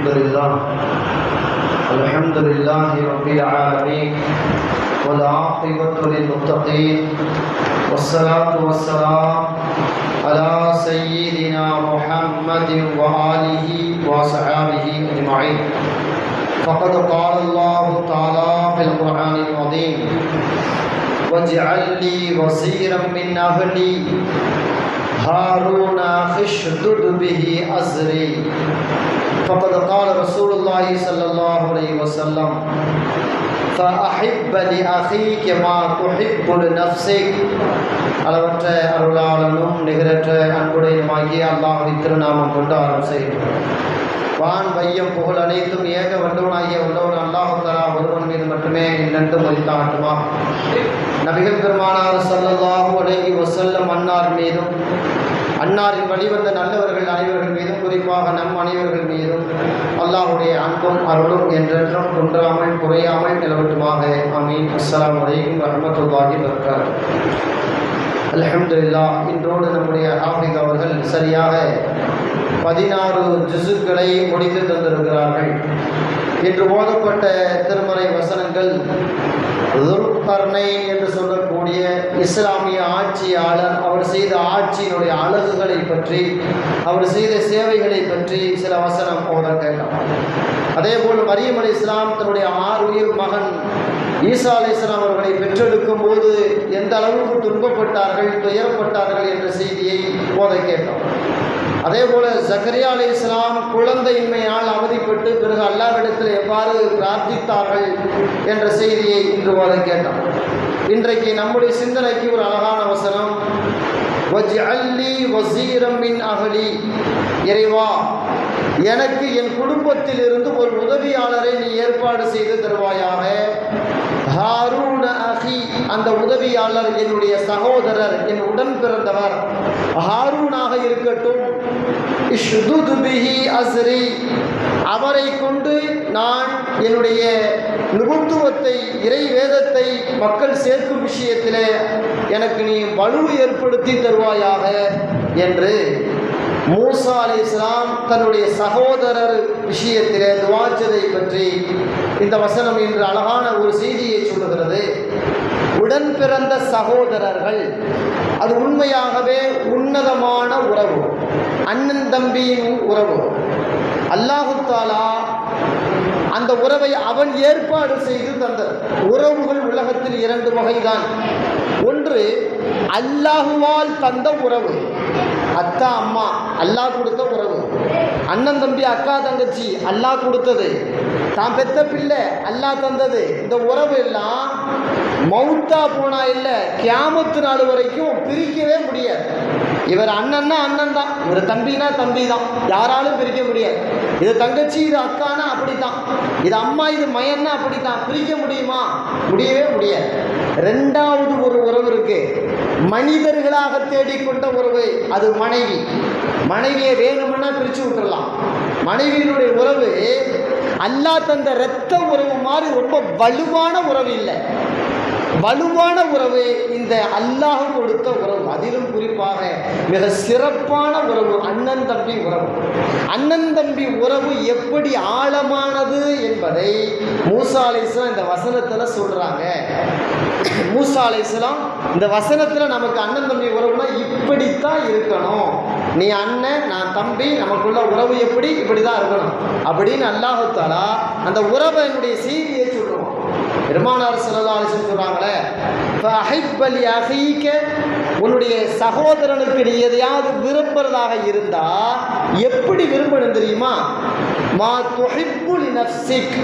الحمد لله الحمد لله رب العالمين والعاقبة للمتقين والصلاة والسلام على سيدنا محمد وآله وصحابه أجمعين فقد قال الله تعالى في القرآن العظيم واجعل لي وزيرا من أهلي هارون اشدد به أزري فقد قال رسول الله صلى الله عليه وسلم فأحب لأخيك ما تحب لنفسك அளவற்ற அருளாளனும் நிகரற்ற அன்புடையமாகிய அல்லாஹின் திருநாமம் கொண்டு ஆரம் செய்கிறோம் வான் வையம் புகழ் அனைத்தும் ஏக வல்லவனாகிய வல்லவன் அல்லாஹு ஒருவன் மீது மட்டுமே நின்று மதித்தாட்டுமா நபிகள் பெருமானார் சல்லல்லாஹு அலைஹி வசல்லம் அன்னார் மீதும் அன்னாரின் வழிவந்த நல்லவர்கள் அனைவர்கள் மீதும் குறிப்பாக நம் அனைவர்கள் மீதும் அல்லாஹுடைய அன்பும் அருளும் என்றென்றும் குன்றாமல் குறையாமல் நிலவட்டுமாக. அமீன் அஸ்லாம் அலைக்கும் வரமத்துல்லாஹி வபரகாத்துஹு. அலமதுல்லா இன்றோடு நம்முடைய ஹாஃபிக் அவர்கள் சரியாக பதினாறு ஜிசுக்களை முடித்து தந்திருக்கிறார்கள். இன்று ஓதப்பட்ட திருமறை வசனங்கள் துர்கர்ணை என்று சொல்லக்கூடிய இஸ்லாமிய ஆட்சியாளர் அவர் செய்த ஆட்சியினுடைய அழகுகளை பற்றி அவர் செய்த சேவைகளை பற்றி சில வசனம் ஓத கேட்டோம் அதே போல் மரியம் அலி இஸ்லாம் தன்னுடைய ஆறு உயிர் மகன் ஈசா அலி இஸ்லாம் அவர்களை பெற்றெடுக்கும் போது எந்த அளவுக்கு துன்பப்பட்டார்கள் துயரப்பட்டார்கள் என்ற செய்தியை போத கேட்டோம் அதே போல ஜக்கரியா அலி இஸ்லாம் குழந்தையின்மையால் அவதிப்பட்டு பிறகு அல்லாவிடத்தில் எவ்வாறு பிரார்த்தித்தார்கள் என்ற செய்தியை இன்று போத கேட்டோம். இன்றைக்கு நம்முடைய சிந்தனைக்கு ஒரு அழகான வசனம் வஜ் அல்லி மின் அகலி இறைவா எனக்கு என் குடும்பத்தில் இருந்து ஒரு உதவியாளரை நீ ஏற்பாடு செய்து தருவாயாக. ஹாரூன அஹி. அந்த உதவியாளர் என்னுடைய சகோதரர் என் உடன் பிறந்தவர். ஹாரூனாக இருக்கட்டும் இஷ்துது பிஹி அஸ்ரி. அவரை கொண்டு நான் என்னுடைய நிபுத்துவத்தை இறை வேதத்தை மக்கள் சேர்க்கும் விஷயத்தில் எனக்கு நீ வலு ஏற்படுத்தி தருவாயாக என்று மூசா அலி இஸ்லாம் தன்னுடைய சகோதரர் விஷயத்தில் துவாச்சதை பற்றி இந்த வசனம் என்று அழகான ஒரு செய்தியை சொல்லுகிறது. உடன் பிறந்த சகோதரர்கள் அது உண்மையாகவே உன்னதமான உறவு. அண்ணன் தம்பியின் உறவு. அல்லாஹுத்தாலா அந்த உறவை அவன் ஏற்பாடு செய்து தந்தது. உறவுகள் உலகத்தில் இரண்டு வகைதான். ஒன்று அல்லாஹுவால் தந்த உறவு. அத்தா அம்மா அல்லாஹ் கொடுத்த உறவு. அண்ணன் தம்பி அக்கா தங்கச்சி அல்லாஹ் கொடுத்தது. தான் பெத்த பிள்ளை அல்லாஹ் தந்தது. இந்த உறவு எல்லாம் மவுத்தா போனா இல்லை கியாமத்து நாள் வரைக்கும் பிரிக்கவே முடியாது. இவர் அண்ணன்னா அண்ணன் தான் இவர் தம்பினா தம்பி தான் யாராலும் பிரிக்க முடியாது. இது தங்கச்சி இது அக்கானா அப்படித்தான். இது அம்மா இது மயன்னா அப்படித்தான். பிரிக்க முடியுமா? முடியவே முடியாது. ரெண்டாவது ஒரு உறவு இருக்கு. மனிதர்களாக தேடிக்கொண்ட உறவு அது மனைவி. மனைவியை வேணும்னா பிரித்து விட்டுடலாம் மனைவியினுடைய உறவு அல்லா தந்த இரத்த உறவு மாதிரி ரொம்ப வலுவான உறவு இல்லை. வலுவான உறவு இந்த அல்லாஹ் கொடுத்த உறவு. அதிலும் குறிப்பாக மிக சிறப்பான உறவு அண்ணன் தம்பி உறவு. அண்ணன் தம்பி உறவு எப்படி ஆழமானது என்பதை மூசா அலிஸ்லாம் இந்த வசனத்தில் சொல்கிறாங்க மூசா அலிஸ்லாம் இந்த வசனத்தில் நமக்கு அண்ணன் தம்பி உறவுனா இப்படித்தான் இருக்கணும். நீ அண்ணன் நான் தம்பி நமக்குள்ள உறவு எப்படி இப்படி தான் இருக்கணும். அப்படின்னு அல்லாஹு தாலா அந்த உறவை என்னுடைய செய்தியை பெருமானார் பெருமானார் செல்லலாலிசன் சொல்கிறாங்களே அஹிப்பலி அகைக்க உன்னுடைய சகோதரனுக்கு நீ எதையாவது விரும்புறதாக இருந்தா எப்படி விரும்பணும் தெரியுமா? மா தொகைப்புலி நப்சிக்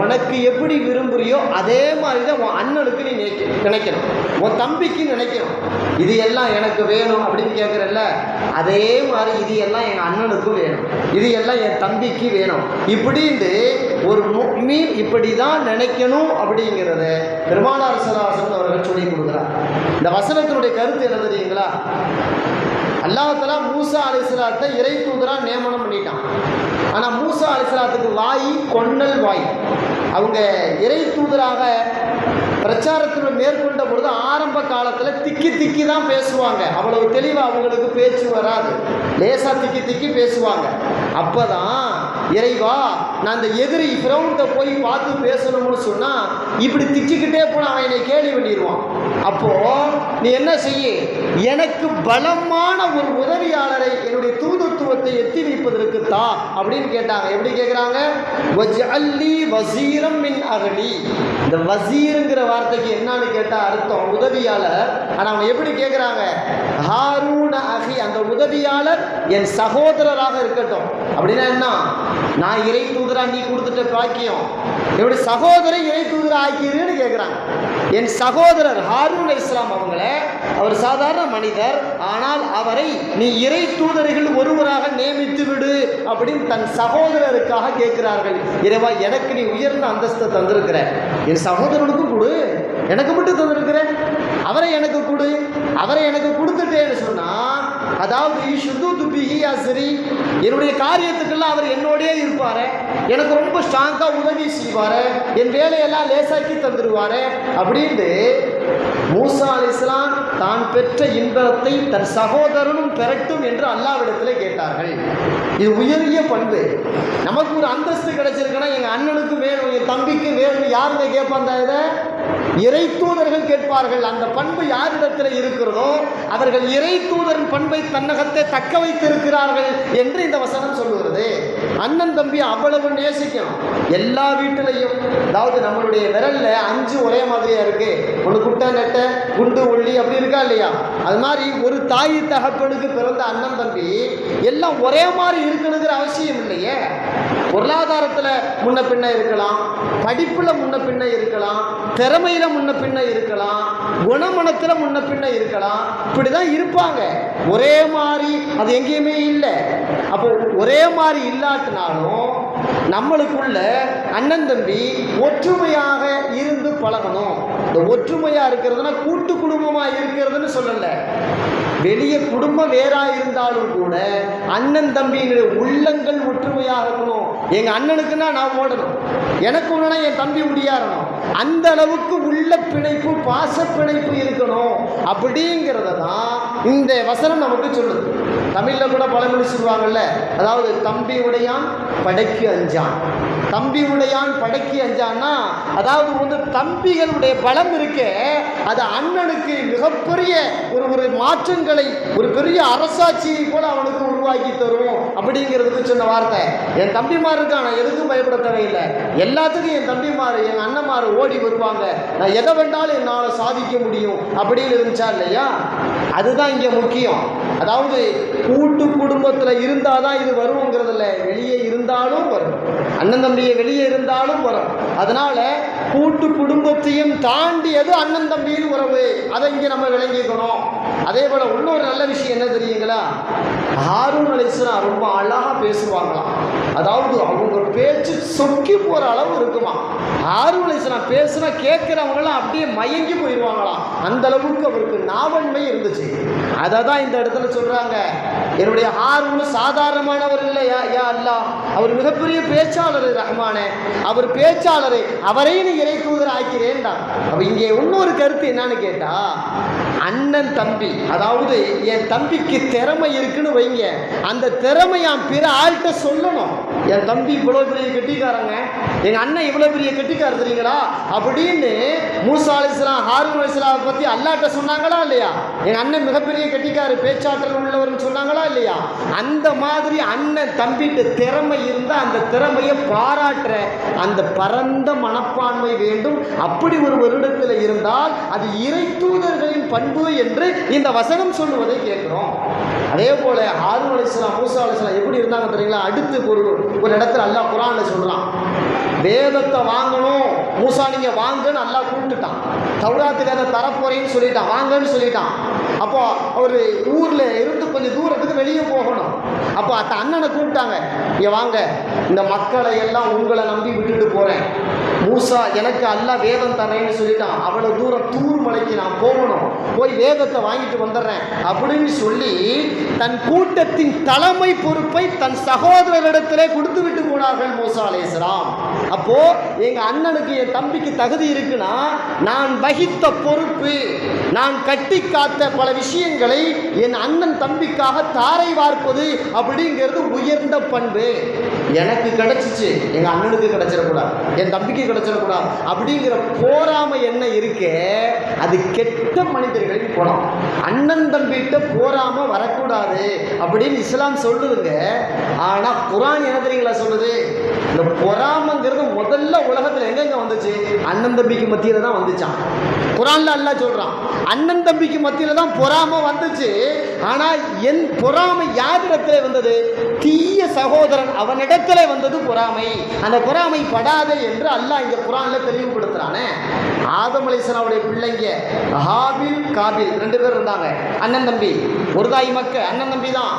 உனக்கு எப்படி விரும்புறியோ அதே மாதிரி தான் உன் அண்ணனுக்கு நீ நினைக்க நினைக்கணும். உன் தம்பிக்கு நினைக்கணும். இது எல்லாம் எனக்கு வேணும் அப்படின்னு கேட்குறல்ல அதே மாதிரி இது எல்லாம் என் அண்ணனுக்கும் வேணும். இது எல்லாம் என் தம்பிக்கு வேணும். இப்படின்ட்டு ஒரு மீன் இப்படி தான் நினைக்கணும் அப்படிங்கிறத பெருமானார் சராசன் அவர்கள் சொல்லி கொடுக்குறார். இந்த வசனத்தினுடைய கருத்து என்ன தெரியுங்களா? அல்லாஹலா மூசா அலிஸ்லாத்தை இறை தூதரா நியமனம் பண்ணிட்டான். ஆனால் மூசா அலிஸ்லாத்துக்கு வாய் கொன்னல் வாய். அவங்க இறை தூதராக பிரச்சாரத்தில் மேற்கொண்ட பொழுது ஆரம்ப காலத்தில் திக்கி திக்கி தான் பேசுவாங்க. அவ்வளவு தெளிவாக அவங்களுக்கு பேச்சு வராது. லேசாக திக்கி திக்கி பேசுவாங்க. அப்பதான் இறைவா நான் அந்த எதிரி ஃபிரௌன்ட்ட போய் பார்த்து பேசணும்னு சொன்னா இப்படி திச்சுக்கிட்டே போனால் அவன் என்னை கேள்வி பண்ணிடுவான். அப்போ நீ என்ன செய்ய? எனக்கு பலமான ஒரு உதவியாளரை என்னுடைய தூதுத்துவத்தை எத்தி வைப்பதற்கு தா அப்படின்னு கேட்டாங்க. எப்படி கேட்குறாங்க வஜ்அல்லி வசீரம் மின் அகலி. இந்த வசீருங்கிற வார்த்தைக்கு என்னன்னு கேட்டா அர்த்தம் உதவியாளர். ஆனா அவங்க எப்படி கேட்குறாங்க ஹாரூன அகி அந்த உதவியாளர் என் சகோதரராக இருக்கட்டும். அப்படின்னா என்ன? நான் இறை தூதரா நீ கொடுத்துட்ட பாக்கியம். எப்படி சகோதரன் இறை தூதரா ஆக்கிடுன்னு கேட்குறாங்க என் சகோதரர் ஹாரூன் இஸ்லாம் அவங்கள அவர் சாதாரண மனிதர் ஆனால் அவரை நீ இறை தூதர்கள் ஒருவராக நியமித்து விடு அப்படின்னு தன் சகோதரருக்காக கேட்கிறார்கள் இறைவா எனக்கு நீ உயர்ந்த அந்தஸ்தை தந்திருக்கிற. என் சகோதரனுக்கும் கொடு. எனக்கு மட்டும் தந்திருக்கிற. அவரை எனக்கு கொடு. அவரை எனக்கு கொடுத்துட்டேன்னு சொன்னா அதாவது சுத்து பிஹி அசரி என்னுடைய காரியத்துக்கெல்லாம் அவர் என்னோடே இருப்பார். எனக்கு ரொம்ப ஸ்ட்ராங்காக உதவி செய்வார். என் வேலையெல்லாம் லேசாக்கி தந்துடுவார் அப்படின்னு மூசா அலிஸ்லாம் தான் பெற்ற இன்பத்தை தன் சகோதரனும் பெறட்டும் என்று அல்லாவிடத்தில் கேட்டார்கள். இது உயரிய பண்பு. நமக்கு ஒரு அந்தஸ்து கிடைச்சிருக்குன்னா எங்கள் அண்ணனுக்கு வேணும் என் தம்பிக்கு வேணும் யாருமே கேட்பாங்க இதை? இறை தூதர்கள் கேட்பார்கள் அந்த பண்பு யாரிடத்தில் இருக்கிறதோ அவர்கள் இறை தூதரின் பண்பை தன்னகத்தை தக்க வைத்திருக்கிறார்கள் என்று இந்த வசனம் சொல்லுகிறது. அண்ணன் தம்பி அவ்வளவு நேசிக்கணும். எல்லா வீட்டிலையும் அதாவது நம்மளுடைய விரல்ல அஞ்சு ஒரே மாதிரியா இருக்கு. ஒன்று குட்டை நெட்டை குண்டு ஒள்ளி அப்படி இருக்கா இல்லையா? அது மாதிரி ஒரு தாய் தகப்பனுக்கு பிறந்த அண்ணன் தம்பி எல்லாம் ஒரே மாதிரி இருக்கணுங்கிற அவசியம் இல்லையே. பொருளாதாரத்தில் முன்ன பின்ன இருக்கலாம் படிப்பில் முன்ன பின்ன இருக்கலாம் திறமை திறமையில முன்ன பின்ன இருக்கலாம் குணமனத்தில் முன்ன பின்ன இருக்கலாம் இப்படி தான் இருப்பாங்க. ஒரே மாதிரி அது எங்கேயுமே இல்லை. அப்போ ஒரே மாதிரி இல்லாட்டினாலும் நம்மளுக்குள்ள அண்ணன் தம்பி ஒற்றுமையாக இருந்து பழகணும். இந்த ஒற்றுமையாக இருக்கிறதுனா கூட்டு குடும்பமாக இருக்கிறதுன்னு சொல்லலை. வெளியே குடும்பம் வேறா இருந்தாலும் கூட அண்ணன் தம்பியினுடைய உள்ளங்கள் ஒற்றுமையாக இருக்கணும். எங்க அண்ணனுக்குன்னா நான் ஓடணும். எனக்கு ஒன்றுனா என் தம்பி முடியாறணும் அந்த அளவுக்கு உள்ள பிணைப்பு பாச பிணைப்பு இருக்கணும். அப்படிங்கிறத தான் இந்த வசனம் நமக்கு சொல்லுது. தமிழ்ல கூட பழமொழி சொல்லுவாங்கல்ல அதாவது தம்பி உடையான் படைக்கு அஞ்சான். தம்பி உடையான் படைக்கு அஞ்சான்னா அதாவது வந்து தம்பிகளுடைய பலம் இருக்கே அது அண்ணனுக்கு மிகப்பெரிய ஒரு ஒரு மாற்றங்களை ஒரு பெரிய அரசாட்சியை கூட அவனுக்கு உருவாக்கி தரும் அப்படிங்கிறதுக்கு சொன்ன வார்த்தை. என் தம்பிமார் இருக்கான் நான் எதுக்கும் பயப்பட தேவையில்லை எல்லாத்துக்கும் என் தம்பிமார் என் அண்ணன்மார் ஓடி வருவாங்க. நான் எதை வேண்டாலும் என்னால் சாதிக்க முடியும் அப்படின்னு இருந்துச்சா இல்லையா? அதுதான் இங்கே முக்கியம். அதாவது கூட்டு குடும்பத்தில் இருந்தால் தான் இது வருங்கிறதில்ல வெளியே இருந்தாலும் வரும். அண்ணன் தம்பியை வெளியே இருந்தாலும் வரும். அதனால கூட்டு குடும்பத்தையும் தாண்டியது அண்ணன் தம்பியின் உறவு. அதை இங்கே நம்ம விளங்கிக்கணும். அதே போல இன்னொரு நல்ல விஷயம் என்ன தெரியுங்களா? ஹாரூன் அலிஸ்லாம் ரொம்ப அழகா பேசுவாங்களாம். அதாவது அவங்க பேச்சு சொக்கி போகிற அளவு இருக்குமா ஹாரூன் நான் பேசுனா கேட்குறவங்களாம் அப்படியே மயங்கி போயிடுவாங்களாம். அந்த அளவுக்கு அவருக்கு நாவன்மை இருந்துச்சு. அதை தான் இந்த இடத்துல சொல்கிறாங்க என்னுடைய ஹாரூன் சாதாரணமானவர் இல்லை யா யா அல்லாஹ் அவர் மிகப்பெரிய பேச்சாளர் ரஹ்மானே. அவர் பேச்சாளர். அவரை நீ இறை தூதர் ஆக்கிறேன்டா. அப்போ இங்கே இன்னொரு கருத்து என்னன்னு கேட்டா அண்ணன் தம்பி அதாவது என் தம்பிக்கு திறமை இருக்குன்னு வைங்க. அந்த திறமையான் பிற ஆள்கிட்ட சொல்லணும். என் தம்பி இவ்வளோ பெரிய கெட்டிக்காரங்க எங்க அண்ணன் இவ்வளோ பெரிய கெட்டிக்காரர் தெரியுங்களா? அப்படின்னு மூசா அலிஸ்லாம் ஹாரூன் அலிஸ்லாம் பத்தி அல்லாட்ட சொன்னாங்களா இல்லையா? எங்க அண்ணன் மிகப்பெரிய கெட்டிக்காரர் பேச்சாற்றல் உள்ளவர்னு சொன்னாங்களா இல்லையா? அந்த மாதிரி அண்ணன் தம்பிட்டு திறமை இருந்தால் அந்த திறமையை பாராட்டுற அந்த பரந்த மனப்பான்மை வேண்டும். அப்படி ஒரு வருடத்தில் இருந்தால் அது இறை தூதர்களின் பண்பு என்று இந்த வசனம் சொல்லுவதை கேட்கிறோம். அதே போல ஹாரூன் அலிஸ்லாம் மூசா அலிஸ்லாம் எப்படி இருந்தாங்க தெரியுங்களா? அடுத்து ஒரு ஒரு இடத்துல அல்லா குரான் சொல்லலாம் வேதத்தை வாங்கணும். மூசா நீங்க வாங்கன்னு நல்லா கூப்பிட்டுட்டான். தௌராத்து வேத தரப்போறேன்னு சொல்லிட்டான். வாங்கன்னு சொல்லிட்டான். அப்போ அவர் ஊர்ல இருந்து கொஞ்சம் தூரத்துக்கு வெளியே போகணும். அப்போ அந்த அண்ணனை கூப்பிட்டாங்க. இங்க வாங்க. இந்த மக்களை எல்லாம் உங்களை நம்பி விட்டுட்டு போறேன். மூசா எனக்கு அல்ல வேதம் தரேன்னு சொல்லிட்டான். அவ்வளோ தூரம் தூர் மலைக்கு நான் போகணும். போய் வேதத்தை வாங்கிட்டு வந்துடுறேன் அப்படின்னு சொல்லி தன் கூட்டத்தின் தலைமை பொறுப்பை தன் சகோதரரிடத்திலே கொடுத்து விட்டு போனார்கள் மூசா அலேஸ்லாம் அப்போ எங்க அண்ணனுக்கு என் தம்பிக்கு தகுதி இருக்குன்னா நான் வகித்த பொறுப்பு நான் கட்டி காத்த பல விஷயங்களை என் அண்ணன் தம்பிக்காக தாரை வார்ப்பது அப்படிங்கிறது உயர்ந்த பண்பு. எனக்கு கிடைச்சிச்சு. எங்க அண்ணனுக்கு கிடைச்சிடக்கூடாது. என் தம்பிக்கு கிடைச்சிடக்கூடாது. அப்படிங்கிற போராமை என்ன இருக்கே அது கெட்ட மனிதர்களின் குணம். அண்ணன் தம்பிகிட்ட போராம வரக்கூடாது அப்படின்னு இஸ்லாம் சொல்லுதுங்க. ஆனா குரான் என்ன தெரியுங்களா சொல்லுது? இந்த பொறாமைங்கிறது முதல்ல உலகத்துல எங்கெங்க வந்துச்சு? அண்ணன் தம்பிக்கு மத்தியில தான் வந்துச்சான் குரான்ல அல்லாஹ் சொல்றான் அண்ணன் தம்பிக்கு மத்தியில தான் பொறாமை வந்துச்சு. ஆனா என் பொறாமை யாரிடத்துல வந்தது? தீய சகோதரன் அவனிடத்துல வந்தது பொறாமை. அந்த பொறாமை படாதே என்று அல்லாஹ் இங்க குரான்ல தெளிவுபடுத்துறானே. ஆதம் அலைசனாவுடைய பிள்ளைங்க ஹாபில் காபில் ரெண்டு பேர் இருந்தாங்க. அண்ணன் தம்பி. ஒரு தாய் மக்க அண்ணன் தம்பி தான்.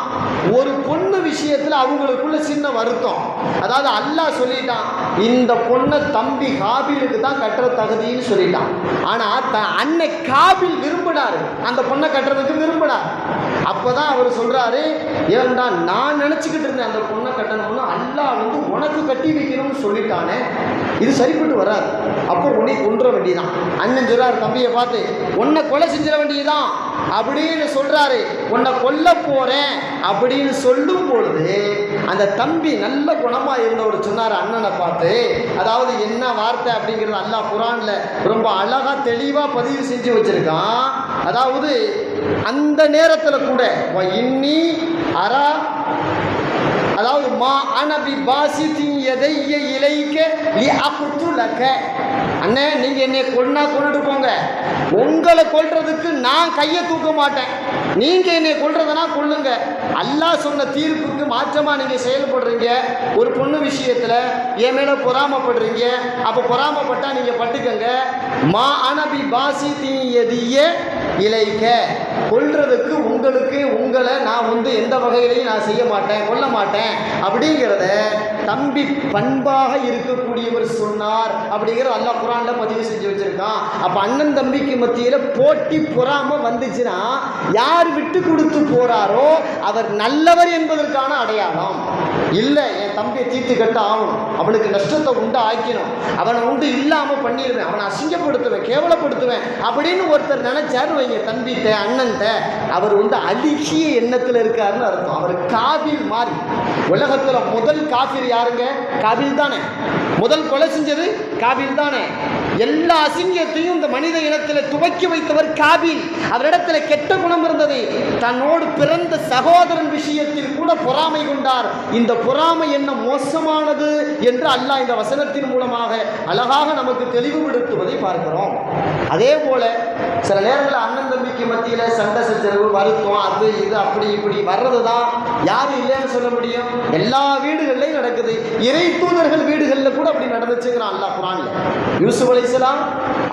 ஒரு பொண்ணு விஷயத்தில் அவங்களுக்குள்ள சின்ன வருத்தம். அதாவது அல்லாஹ் சொல்லிட்டான் இந்த பொண்ணை தம்பி காபிலுக்கு தான் கட்டுற தகுதின்னு சொல்லிட்டான். ஆனால் த அன்னை காபில் விரும்பினார். அந்த பொண்ணை கட்டுறதுக்கு விரும்பினார். அப்பதான் அவர் சொல்றாரு ஏன்டா நான் நினைச்சுக்கிட்டு இருந்தேன் அந்த பொண்ணை கட்டணும்னு. அல்லாஹ் வந்து உனக்கு கட்டி வைக்கணும்னு சொல்லிட்டானே. இது சரிப்பட்டு வராது. அப்போ உன்னை கொன்ற வேண்டியதான் அண்ணன் சொல்றாரு தம்பியை பார்த்து உன்னை கொலை செஞ்சிட வேண்டியதுதான். அப்படின்னு சொல்றாரு. உன்னை கொல்ல போறேன். அப்படின்னு சொல்லும் பொழுது அந்த தம்பி நல்ல குணமா இருந்தவர் சொன்னார் அண்ணனை பார்த்து. அதாவது என்ன வார்த்தை? அப்படிங்கிறது அல்லாஹ் குரான்ல ரொம்ப அழகா தெளிவா பதிவு செஞ்சு வச்சிருக்கான். அதாவது அந்த நேரத்தில் கூட இன்னி அரா அதாவது மா அனபி பாசித்தின் எதைய இலைக்க லி அகுத்துலக அண்ணே நீங்க என்னை கொன்னா கொண்டுட்டு போங்க. உங்களை கொல்றதுக்கு நான் கையை தூக்க மாட்டேன். நீங்க என்னை கொல்றதுனா கொள்ளுங்க அல்லாஹ் சொன்ன தீர்ப்புக்கு மாற்றமா நீங்க செயல்படுறீங்க. ஒரு பொண்ணு விஷயத்துல என் மேல பொறாமப்படுறீங்க. அப்ப பொறாமப்பட்டா நீங்க பட்டுக்கங்க. மா அனபி பாசித்தின் எதிய இலைக்க கொல்றதுக்கு உங்களுக்கு உங்களை நான் வந்து எந்த வகையிலையும் நான் செய்ய மாட்டேன் கொல்ல மாட்டேன் அப்படிங்கிறத தம்பி பண்பாக இருக்கக்கூடியவர் சொன்னார் அப்படிங்கிற அல்ல குரான்ல பதிவு செஞ்சு வச்சிருக்கான். அப்ப அண்ணன் தம்பிக்கு மத்தியில போட்டி பொறாம வந்துச்சுன்னா யார் விட்டு கொடுத்து போறாரோ அவர் நல்லவர் என்பதற்கான அடையாளம். இல்லை என் தம்பியை தீர்த்து கட்ட ஆகணும். அவனுக்கு நஷ்டத்தை உண்டு ஆக்கணும் அவனை உண்டு இல்லாம பண்ணிடுவேன் அவனை அசிங்கப்படுத்துவேன் கேவலப்படுத்துவேன் அப்படின்னு ஒருத்தர் நினைச்சாரு வைங்க தம்பிட்ட அண்ணன்ட்ட அவர் வந்து அதிர்ச்சிய எண்ணத்துல இருக்காருன்னு அர்த்தம். அவர் காபில் மாறி. உலகத்துல முதல் காபில் யாருங்க? காபில் தானே. முதல் கொலை செஞ்சது காபில் தானே. எல்லா அசிங்கத்தையும் இந்த மனித இனத்தில் துவக்கி வைத்தவர் காபில். அவரிடத்தில் கெட்ட குணம் இருந்தது. தன்னோடு பிறந்த சகோதரன் விஷயத்தில் கூட பொறாமை கொண்டார். இந்த பொறாமை என்ன மோசமானது என்று அல்லாஹ் இந்த வசனத்தின் மூலமாக அழகாக நமக்கு தெளிவுபடுத்துவதை பார்க்கிறோம். அதே போல சில நேரங்களில் அண்ணன் தம்பிக்கு மத்தியில் சண்டை சச்சரவு வருத்தம் அது இது அப்படி இப்படி வர்றது தான் யாரும் இல்லைன்னு சொல்ல முடியும். எல்லா வீடுகள்லையும் நடக்குது. இறை தூதர்கள் வீடுகளில் கூட அப்படி நடந்துச்சுங்கிறான் அல்லாஹ் குரான்ல. யூசுப் அலிஸ்லாம்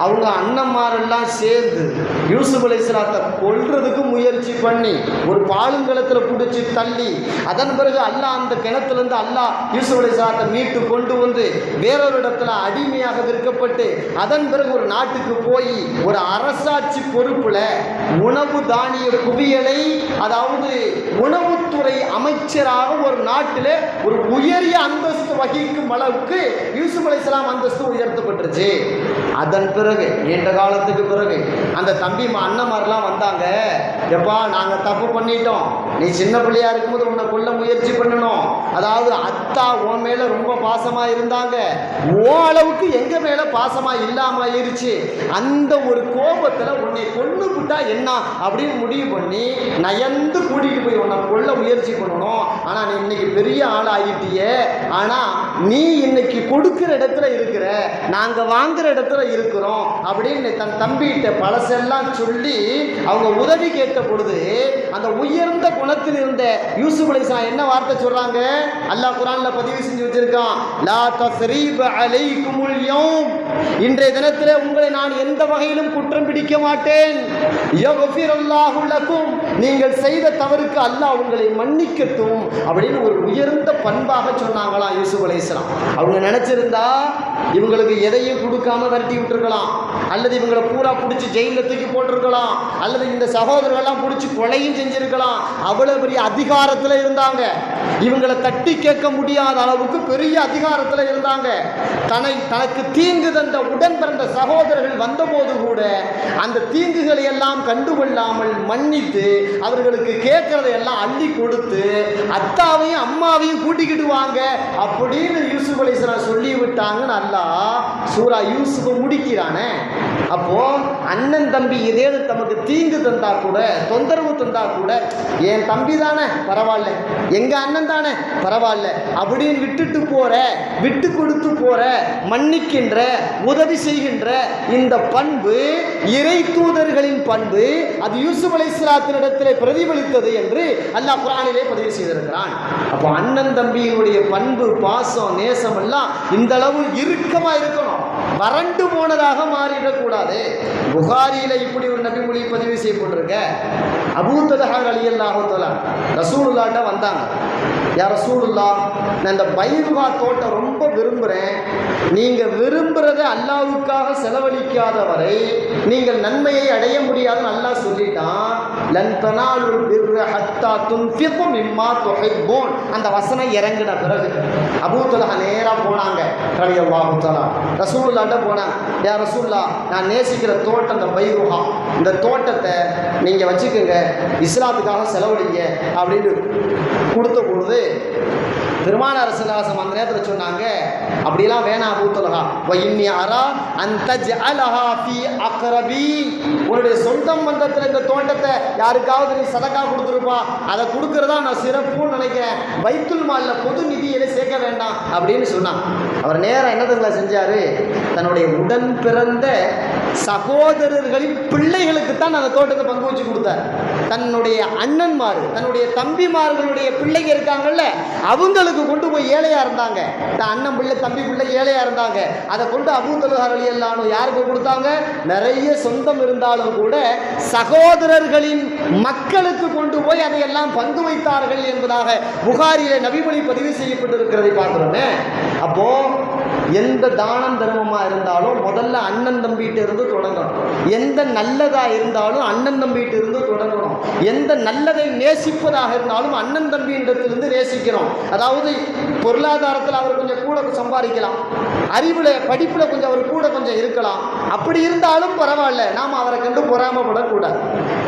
அவங்க அண்ணன்மாரெல்லாம் சேர்ந்து யூசுப் அலிஸ்லாத்தை கொள்றதுக்கு முயற்சி பண்ணி ஒரு பாலுங்கலத்தில் பிடிச்சி தள்ளி அதன் பிறகு அல்லாஹ் அந்த கிணத்துலேருந்து அல்லாஹ் யூசுப் அலிஸ்லாத்தை மீட்டு கொண்டு வந்து வேறொரு இடத்துல அடிமையாக விற்கப்பட்டு அதன் பிறகு ஒரு நாட்டுக்கு போய் ஒரு அரசாட்சி பொறுப்பில் உணவு தானிய குவியலை அதாவது உணவு உணவுத்துறை அமைச்சராக ஒரு நாட்டில் ஒரு உயரிய அந்தஸ்து வகிக்கும் அளவுக்கு யூசுப் அலைஹிஸ்ஸலாம் அந்தஸ்து உயர்த்தப்பட்டுருச்சு. அதன் பிறகு நீண்ட காலத்துக்கு பிறகு அந்த தம்பி மா- வந்தாங்க. எப்பா நாங்கள் தப்பு பண்ணிட்டோம். நீ சின்ன பிள்ளையா இருக்கும்போது உன்னை கொல்ல முயற்சி பண்ணணும். அதாவது அத்தா உன் மேல ரொம்ப பாசமா இருந்தாங்க. ஓ அளவுக்கு எங்க மேல பாசமா இல்லாம ஆயிருச்சு. அந்த ஒரு கோபத்துல உன்னை கொண்டு விட்டா என்ன அப்படின்னு முடிவு பண்ணி நயந்து கூட்டிட்டு போய் உன்னை கொல்ல முயற்சி பண்ணணும். ஆனா நீ இன்னைக்கு பெரிய ஆள் ஆகிட்டியே ஆனா நீ இன்னைக்கு கொடுக்குற இடத்துல இருக்கிற நாங்க வாங்குற இடத்துல இருக்கிறோம் அப்படின்னு தன் தம்பிகிட்ட பழசெல்லாம் சொல்லி அவங்க உதவி கேட்ட பொழுது அந்த உயர்ந்த குணத்தில் இருந்த யூசுப் அலைஹிஸ்ஸலாம் என்ன வார்த்தை சொல்றாங்க? அல்லாஹ் குரான்ல பதிவு செஞ்சு வச்சிருக்கான். லா தஸ்ரீப அலைக்குமுல் யௌம். இன்றைய தினத்திலே உங்களை நான் எந்த வகையிலும் குற்றம் பிடிக்க மாட்டேன். யக்ஃபிருல்லாஹு லக்கும். நீங்கள் செய்த தவறுக்கு அல்லாஹ் உங்களை மன்னிக்கட்டும் அப்படின்னு ஒரு உயர்ந்த பண்பாக சொன்னாங்களாம் யூசுப் அலைஹிஸ்ஸலாம் அவங்க நினைச்சிருந்தா இவங்களுக்கு எதையும் கொடுக்காம விரட்டி விட்டுருக்கலாம். அல்லது இவங்களை பூரா பிடிச்சி ஜெயிலில் தூக்கி போட்டிருக்கலாம். அல்லது இந்த சகோதரர்கள்லாம் பிடிச்சி கொலையும் செஞ்சிருக்கலாம். அவ்வளோ பெரிய அதிகாரத்தில் இருந்தாங்க. இவங்களை தட்டி கேட்க முடியாத அளவுக்கு பெரிய அதிகாரத்தில் இருந்தாங்க. தனை தனக்கு தீங்கு தந்த உடன் பிறந்த சகோதரர்கள் வந்தபோது கூட அந்த தீங்குகளை எல்லாம் கண்டுகொள்ளாமல் மன்னித்து அவர்களுக்கு கேட்கறதை எல்லாம் அள்ளி கொடுத்து அத்தாவையும் அம்மாவையும் கூட்டிக்கிட்டு வாங்க அப்படின்னு யூசுப் அலிஸ்லாம் சொல்லி அல்லா சூரா யூசுஃபை முடிக்கிறானே. அப்போ அண்ணன் தம்பி இதேது தமக்கு தீங்கு தந்தா கூட தொந்தரவு தந்தா கூட என் தம்பி தானே பரவாயில்ல. எங்க அண்ணன் தானே பரவாயில்ல. அப்படின்னு விட்டுட்டு போற விட்டு கொடுத்து போற மன்னிக்கின்ற உதவி செய்கின்ற இந்த பண்பு இறை தூதர்களின் பண்பு அது யூசுப் அலைஹிஸ்ஸலாத்தினிடத்திலே பிரதிபலித்தது என்று அல்லாஹ் குரானிலே பதிவு செய்திருக்கிறான். அப்போ அண்ணன் தம்பியினுடைய பண்பு பாசம் நேசம் எல்லாம் இந்த அளவு இறுக்கமாக இருக்கணும். வறண்டு போனதாக மாறிடக்கூடாது. புகாரியில இப்படி ஒரு நபிமொழி பதிவு செய்யப்பட்டிருக்க. அபூத்தலஹார் அலி அல்லாஹுத்தலா ரசூலுல்லாட்ட வந்தாங்க. யார ரசூலுல்லா நான் இந்த பைருவா தோட்டம் ரொம்ப விரும்புகிறேன் நீங்கள் விரும்புகிறத அல்லாவுக்காக செலவழிக்காத வரை நீங்கள் நன்மையை அடைய முடியாதுன்னு அல்லாஹ் சொல்லிட்டான். லன் தனாலுல் பிர்ர ஹத்தா இம்மா மிம்மா துஹிப்பூன். அந்த வசனம் இறங்கின பிறகு அபூத்தலஹா நேராக போனாங்க ரலியல்லாஹு தஆலா. ரசூலுல்லாட்ட போனாங்க யா ரசூல்லா நான் நேசிக்கிற தோட்டம் இந்த பைருஹா இந்த தோட்டத்தை நீங்கள் வச்சுக்கோங்க இஸ்லாத்துக்காக செலவழிங்க அப்படின்னு கொடுத்த பொழுது பெருமான சிலாசம் அந்த நேரத்தில் சொன்னாங்க அப்படிலாம் வேணாம் பூத்தலகா இன்னி அரா அந்த அலஹா ஃபி அக்ரபி. உன்னுடைய சொந்த பந்தத்தில் இந்த தோட்டத்தை யாருக்காவது நீ சதக்கா கொடுத்துருப்பா. அதை கொடுக்கறதா நான் சிறப்புன்னு நினைக்கிறேன். வைத்துல் மாலில் பொது நிதியில சேர்க்க வேண்டாம் அப்படின்னு சொன்னான். அவர் நேரம் என்னதுங்களா செஞ்சாரு? தன்னுடைய உடன் பிறந்த சகோதரர்களின் பிள்ளைகளுக்கு தான் அந்த தோட்டத்தை பங்கு வச்சு கொடுத்தார். தன்னுடைய அண்ணன்மார் தன்னுடைய தம்பிமார்களுடைய பிள்ளைங்க இருக்காங்கல்ல அவங்களுக்கு கொண்டு போய் ஏழையாக இருந்தாங்க. இந்த அண்ணன் பிள்ளை தம்பி பிள்ளை ஏழையாக இருந்தாங்க. அதை கொண்டு அபூத்தலுகார் அலி யாருக்கு கொடுத்தாங்க? நிறைய சொந்தம் இருந்தாலும் கூட சகோதரர்களின் மக்களுக்கு கொண்டு போய் அதையெல்லாம் பங்கு வைத்தார்கள் என்பதாக புகாரிலே நபிமொழி பதிவு செய்யப்பட்டிருக்கிறதை பார்க்குறோமே. அப்போது எந்த தானம் தர்மமாக இருந்தாலும் முதல்ல அண்ணன் தம்பிகிட்ட இருந்து தொடங்கணும். எந்த நல்லதாக இருந்தாலும் அண்ணன் தம்பிகிட்ட இருந்து தொடங்கணும். எந்த நல்லதை நேசிப்பதாக இருந்தாலும் அண்ணன் தம்பியிடத்திலிருந்து நேசிக்கணும். அதாவது பொருளாதாரத்தில் அவர் கொஞ்சம் கூட சம்பாதிக்கலாம். அறிவில் படிப்பில் கொஞ்சம் அவர் கூட கொஞ்சம் இருக்கலாம். அப்படி இருந்தாலும் பரவாயில்ல. நாம் அவரை கண்டு பொறாமப்படக்கூடாது.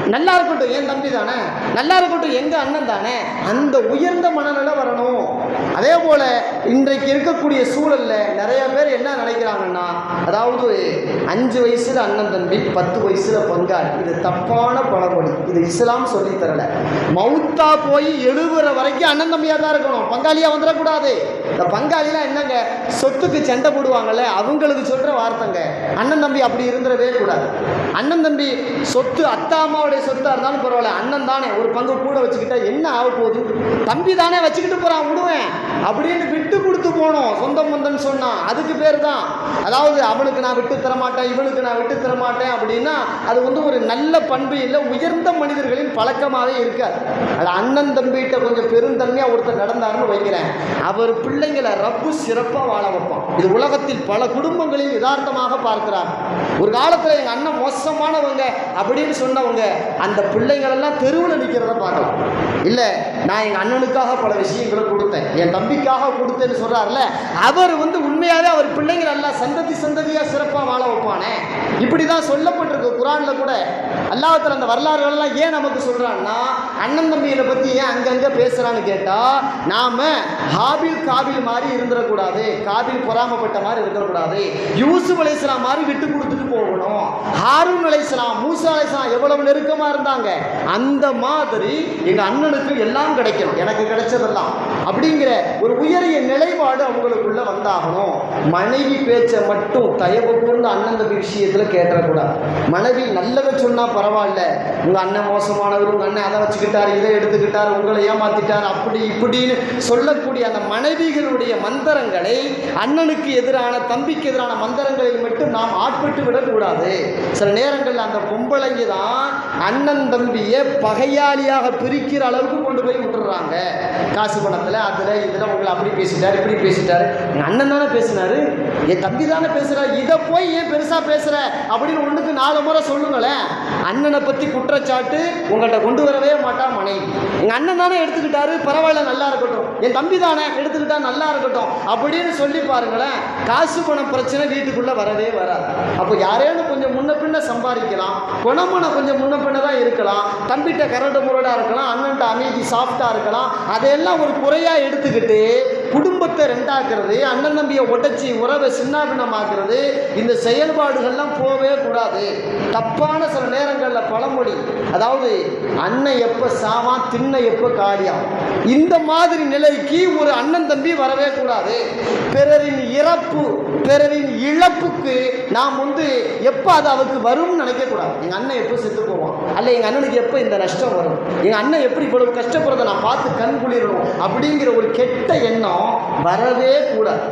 நல்லா இருக்கட்டும் என் தம்பி தானே? நல்லா இருக்கட்டும் எங்கள் அண்ணன் தானே? அந்த உயர்ந்த மனநிலை வரணும். அதே போல இன்றைக்கு இருக்கக்கூடிய சூழல்ல நிறைய பேர் என்ன நினைக்கிறாங்கன்னா அதாவது அஞ்சு வயசுல அண்ணன் தம்பி பத்து வயசுல பங்காளி இது தப்பான பழமொழி. இது இஸ்லாம் சொல்லி தரல. மவுத்தா போய் எழுபுற வரைக்கும் அண்ணன் தம்பியா தான் இருக்கணும். பங்காளியா வந்துடக்கூடாது. இந்த பங்காளிலாம் என்னங்க? சொத்துக்கு சண்டை போடுவாங்கல்ல அவங்களுக்கு சொல்ற வார்த்தைங்க. அண்ணன் தம்பி அப்படி இருந்துடவே கூடாது. அண்ணன் தம்பி சொத்து அத்தா அம்மாவுடைய சொத்தாக இருந்தாலும் பரவாயில்ல அண்ணன் தானே. ஒரு பங்கு கூட வச்சுக்கிட்டா என்ன ஆக போகுது? தம்பி தானே வச்சுக்கிட்டு போகிறான் விடுவேன். அப்படின்னு விட்டு கொடுத்து போனோம். சொந்தம் பந்தன் சொன்னான் அதுக்கு பேர் தான் அதாவது அவனுக்கு நான் விட்டு தரமாட்டேன் இவனுக்கு நான் விட்டு தரமாட்டேன் அப்படின்னா அது வந்து ஒரு நல்ல பண்பு இல்லை உயர்ந்த மனிதர்களின் பழக்கமாகவே இருக்காது. அது அண்ணன் தம்பிகிட்ட கொஞ்சம் பெருந்தன்மையாக ஒருத்தர் நடந்தாருன்னு வைக்கிறேன். அவர் பிள்ளைங்களை ரப்பு சிறப்பாக வாழ வைப்பான். இது உலகத்தில் பல குடும்பங்களில் யதார்த்தமாக பார்க்கிறார் ஒரு காலத்தில் எங்கள் அண்ணன் மோசமானவங்க அப்படின்னு சொன்னவங்க அந்த பிள்ளைங்களெல்லாம் தெருவில் நிற்கிறத பார்க்கலாம். இல்லை நான் எங்கள் அண்ணனுக்காக பல விஷயங்களை கொடுத்தேன். என் தம்பிக்காக கொடுத்தேன்னு சொல்கிறார்ல அவர் வந்து உண்மையாகவே அவர் பிள்ளைங்க நல்லா சந்ததி சந்ததியாக சிறப்பாக வாழ வைப்பானே. இப்படி தான் சொல்லப்பட்டிருக்கு குரானில் கூட. அல்லாத்தில் அந்த வரலாறுகள்லாம் ஏன் நமக்கு சொல்கிறான்னா அண்ணன் தம்பிகளை பற்றி ஏன் அங்கங்கே பேசுகிறான்னு கேட்டால் நாம் ஹாபில் காபில் மாதிரி இருந்துடக்கூடாது காபில் பொறாமப்பட்ட மாதிரி இருக்கக்கூடாது யூசுப் அலைஹிஸ்ஸலாம் மாதிரி விட்டு கொடுத்துட்டு போகணும். ஹாரூன் அலைஹிஸ்ஸலாம் மூசா அலைஹிஸ்ஸலாம் எவ்வளவு நெருக்கமாக இருந்தாங்க? அந்த மாதிரி எங்கள் அண்ணனுக்கு எல்லாம் கிடைக்கணும். எனக்கு கிடைச்சதெல்லாம். அப்படிங்கிற ஒரு உயரிய நிலைப்பாடு அவங்களுக்குள்ள வந்தாகணும். மனைவி பேச்சை மட்டும் தயவு கூர்ந்து அண்ணன் தம்பி விஷயத்துல கேட்டக்கூடாது மனைவி நல்லதை சொன்னா பரவாயில்ல. உங்க அண்ணன் மோசமானவர் உங்க அண்ணன் அதை வச்சுக்கிட்டு வச்சுக்கிட்டார் இதை எடுத்துக்கிட்டார் உங்களை ஏமாத்திட்டார் அப்படி இப்படின்னு சொல்லக்கூடிய அந்த மனைவிகளுடைய மந்திரங்களை அண்ணனுக்கு எதிரான தம்பிக்கு எதிரான மந்திரங்களில் மட்டும் நாம் ஆட்பட்டு விடக்கூடாது. சில நேரங்களில் அந்த பொம்பளைங்க தான் அண்ணன் தம்பியை பகையாளியாக பிரிக்கிற அளவுக்கு கொண்டு போய் விட்டுறாங்க. காசு பணத்தில் அதில் இதில் உங்களை அப்படி பேசிட்டார் இப்படி பேசிட்டார். அண்ணன் தானே பேசினாரு? என் தம்பி தானே பேசுகிறார் இதை போய் ஏன் பெருசாக பேசுகிற அப்படின்னு ஒன்றுக்கு நாலு முறை சொல்லுங்களேன். அண்ணனை பற்றி குற்றச்சாட்டு உங்கள்கிட்ட கொண்டு வரவே மாட்டான் மனைவி. எங்கள் அண்ணன் தானே எடுத்துக்கிட்டாரு பரவாயில்ல நல்லா இருக்கட்டும். என் தம்பி தானே எடுத்துக்கிட்டா நல்லா இருக்கட்டும். அப்படின்னு சொல்லி பாருங்களேன் காசு பணம் பிரச்சனை வீட்டுக்குள்ளே வரவே வராது. அப்போ யாரேனும் கொஞ்சம் முன்ன பின்ன சம்பாதிக்கலாம். குணமனம் கொஞ்சம் முன்ன பின்ன தான் இருக்கலாம். தம்பிகிட்ட கரடு முரடாக இருக்கலாம் அண்ணன்ட்ட அமைதி சாஃப்டாக இருக்கலாம். அதையெல்லாம் ஒரு குறையாக எடுத்துக்கிட்டு குடும்பத்தை ரெண்டாக்குறது அண்ணன் தம்பியை உடைச்சி உறவை சின்னாபின்னமாக்குறது இந்த செயல்பாடுகள்லாம் போகவே கூடாது. தப்பான சில நேரங்களில் பழமொழி அதாவது அண்ணன் எப்போ சாவான் திண்ணை எப்போ காரியம் இந்த மாதிரி நிலைக்கு ஒரு அண்ணன் தம்பி வரவே கூடாது. பிறரின் இறப்பு பிறரின் இழப்புக்கு நாம் வந்து எப்போ அது அவருக்கு வரும்னு நினைக்கக்கூடாது எங்கள் அண்ணன் எப்போ செத்து போவான்? அல்ல எங்கள் அண்ணனுக்கு எப்போ இந்த நஷ்டம் வரும்? எங்கள் அண்ணன் எப்படி இவ்வளவு கஷ்டப்படுறதை நான் பார்த்து கண் குளிரணும் அப்படிங்கிற ஒரு கெட்ட எண்ணம் வரவே கூடாது.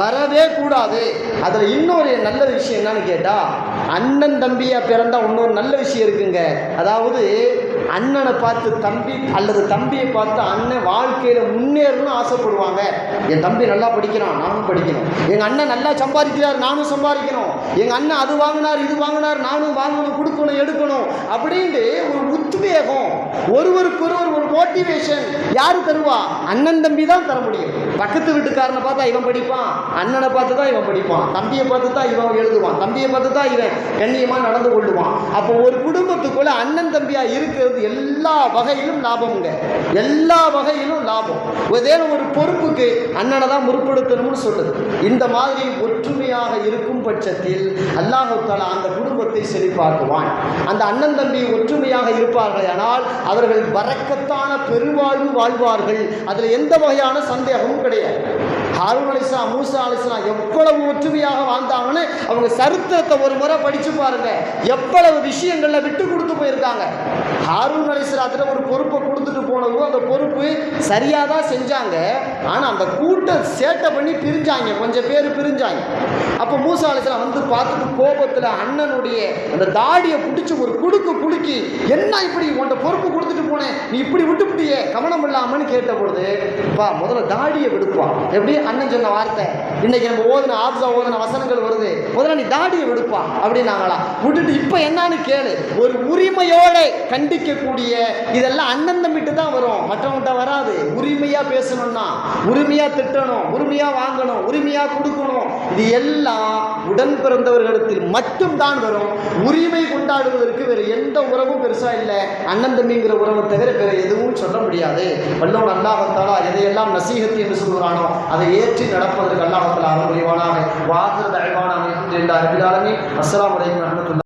வரவே கூடாது. அதில் இன்னொரு நல்ல விஷயம் என்னன்னு கேட்டால் அண்ணன் தம்பியாக பிறந்தால் இன்னொரு நல்ல விஷயம் இருக்குங்க. அதாவது அண்ணனை பார்த்து தம்பி அல்லது தம்பியை பார்த்து அண்ணன் வாழ்க்கையில் முன்னேறணும்னு ஆசைப்படுவாங்க. என் தம்பி நல்லா படிக்கிறான் நானும் படிக்கணும். எங்கள் அண்ணன் நல்லா சம்பாதிக்கிறார் நானும் சம்பாதிக்கணும். எங்கள் அண்ணன் அது வாங்கினார் இது வாங்கினார் நானும் வாங்கணும் கொடுக்கணும் எடுக்கணும் அப்படின்ட்டு ஒரு உத்வேகம் ஒருவருக்கு ஒருவர் ஒரு மோட்டிவேஷன் யார் தருவா? அண்ணன் தம்பி தான் தர முடியும். பக்கத்து வீட்டுக்காரனை பார்த்தா இவன் படிப்பான் அண்ணனை பார்த்து தான் இவன் படிப்பான் தம்பியை பார்த்து தான் இவன் எழுதுவான் தம்பியை பார்த்து தான் இவன் கண்ணியமாக நடந்து கொள்ளுவான். அப்போ ஒரு குடும்பத்துக்குள்ள அண்ணன் தம்பியாக இருக்கிறது எல்லா வகையிலும் லாபம்ங்க. எல்லா வகையிலும் லாபம். ஏதேனும் ஒரு பொறுப்புக்கு அண்ணனை தான் முற்படுத்தணும்னு சொல்லுது. இந்த மாதிரி ஒற்றுமையாக இருக்கும் பட்சத்தில் அல்லாஹால அந்த குடும்பத்தை செழிப்பாக்குவான் அந்த அண்ணன் தம்பி ஒற்றுமையாக இருப்பார்கள் ஆனால் அவர்கள் வரக்கத்தான பெருவாழ்வு வாழ்வார்கள். அதில் எந்த வகையான சந்தேகமும் கிடையாது. கிடையாது ஹாரூன் அலிஸ்லாம் மூசா அலிஸ்லாம் எவ்வளவு ஒற்றுமையாக வாழ்ந்தாங்கன்னு அவங்க சரித்திரத்தை ஒரு முறை படிச்சு பாருங்க. எவ்வளவு விஷயங்கள்ல விட்டு கொடுத்து போயிருக்காங்க. ஹாரூன் அலிஸ்லாத்துல ஒரு பொறுப்பை கொடுத்துட்டு போனதும் அந்த பொறுப்பு சரியாக தான் செஞ்சாங்க. ஆனால் அந்த கூட்டம் சேட்டை பண்ணி பிரிஞ்சாங்க. கொஞ்சம் பேர் பிரிஞ்சாங்க. அப்போ மூசா அலிஸ்லாம் வந்து பார்த்துட்டு கோபத்தில் அண்ணனுடைய அந்த தாடியை பிடிச்சி ஒரு குடுக்கு குலுக்கி என்ன இப்படி உன்ட பொறுப்பு கொடுத்துட்டு போனேன்? நீ இப்படி விட்டுவிட்டியே கவனம் இல்லாமன்னு கேட்ட பொழுது பா முதல்ல தாடியை விடுப்பான் எப்படி? அண்ணன் சொன்ன வார்த்தை. இன்னைக்கு நம்ம ஓதுன ஆப்ஸா ஓதுன வசனங்கள் வருது. முதல்ல நீ தாடியை விடுப்பா அப்படின்னாங்களா? விட்டுட்டு இப்போ என்னன்னு கேளு. ஒரு உரிமையோட கண்டிக்கக்கூடிய இதெல்லாம் அண்ணன் தம்பிட்டு தான் வரும். மற்றவங்கிட்ட வராது. உரிமையா பேசணும்னா உரிமையா திட்டணும் உரிமையா வாங்கணும் உரிமையா கொடுக்கணும். இது எல்லாம் உடன் பிறந்தவர்களிடத்தில் மட்டும்தான் வரும். உரிமை கொண்டாடுவதற்கு வேறு எந்த உறவும் பெருசா இல்லை. அண்ணன் தம்பிங்கிற உறவை தவிர வேறு எதுவும் சொல்ல முடியாது. வல்லவன் அல்லாஹத்தாலா எதையெல்லாம் நசீகத்து என்று சொல்கிறானோ அதை ஏற்றி நடப்பதற்கு அல்லாஹத்தாலா அருள் புரிவானாக வாசல் அழகான என்று அரபிலாலமி அஸ்லாம் அலைக்கும் வரஹ்மத்துல்லாஹி